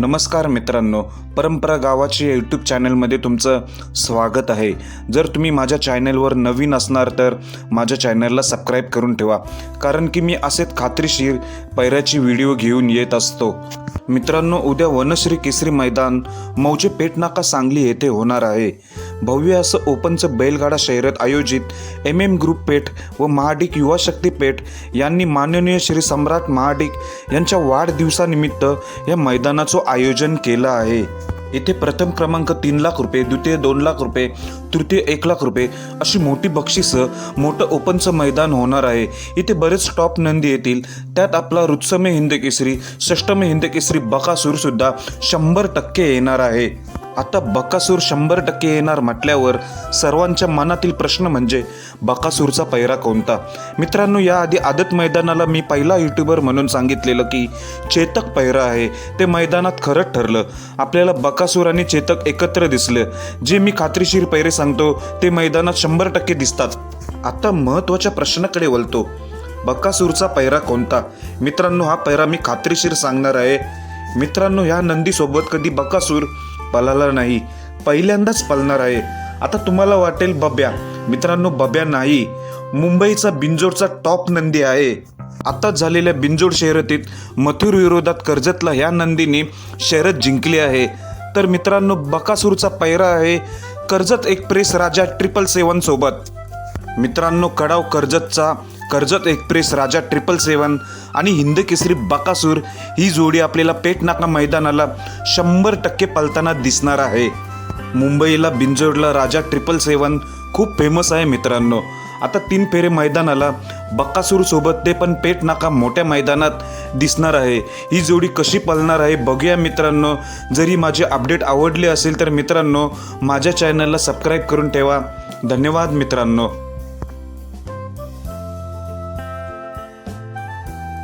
नमस्कार मित्रांनो परंपरा गावाच्या या यूट्यूब चॅनलमध्ये तुमचं स्वागत आहे. जर तुम्ही माझ्या चॅनलवर नवीन असणार तर माझ्या चॅनलला सबस्क्राईब करून ठेवा. कारण की मी असेच खात्रीशीर पैऱ्याची व्हिडिओ घेऊन येत असतो. मित्रांनो उद्या वनश्री केसरी मैदान मौजे पेटनाका सांगली येथे होणार आहे. भव्य असं ओपनचं बैलगाडा शर्यत आयोजित एम एम ग्रुप पेठ व महाडिक युवा शक्ती पेठ यांनी माननीय श्री सम्राट महाडिक यांच्या वाढदिवसानिमित्त या मैदानाचं आयोजन केलं आहे. येथे प्रथम क्रमांक तीन लाख रुपये द्वितीय दोन लाख रुपये तृतीय एक लाख रुपये अशी मोठी बक्षिसं मोठं ओपनचं मैदान होणार आहे. इथे बरेच टॉप नंदी येतील. त्यात आपला रुत्समे हिंदकेसरी षष्टमय षष्टमे हिंद शंभर टक्के येणार आहे. आता बकासूर शंभर टक्के येणार म्हटल्यावर सर्वांच्या मनातील प्रश्न म्हणजे बकासूरचा पैरा कोणता? मित्रांनो याआधी आदत मैदानाला मी पहिला युट्यूबर म्हणून सांगितलेलं की चेतक पैरा आहे. ते मैदानात खरंच ठरलं. आपल्याला बकासूर आणि चेतक एकत्र दिसलं. जे मी खात्रीशीर पैरे सांगतो ते मैदानात शंभर टक्के दिसतात. आता महत्त्वाच्या प्रश्नाकडे वळतो. बकासूरचा पैरा कोणता? मित्रांनो हा पैरा मी खात्रीशीर सांगणार आहे. मित्रांनो ह्या नंदीसोबत कधी बकासूर पळाला नाही. पहिल्यांदाच पळणार आहे. आता तुम्हाला वाटेल बब्या. मित्रांनो बब्या नाही. मुंबईचा बिंजोडचा टॉप नंदी आहे. आताच झालेल्या बिंजोड शर्यतीत मथुर विरोधात कर्जतला ह्या नंदीने शर्यत जिंकली आहे. तर मित्रांनो बकासूरचा पैरा आहे. Karjat express Raja triple seven सोबत. मित्रांनो Kadav कर्जतचा Karjat express Raja triple seven आणि हिंद केसरी बकासूर ही जोडी आपल्याला पेटनाका मैदानाला शंभर टक्के पलताना दिसणार आहे. मुंबईला बिंजोडला राजा ट्रिपल सेवन खूप फेमस आहे मित्रांनो. आता तीन फेरे मैदानाला बक्कासूर सोबत ते पण पेट नाका मोठ्या मैदानात दिसणार आहे. ही जोडी कशी पळणार आहे बघूया मित्रांनो. जरी माझे अपडेट आवडले असेल तर मित्रांनो माझ्या चॅनलला सबस्क्राईब करून ठेवा. धन्यवाद मित्रांनो.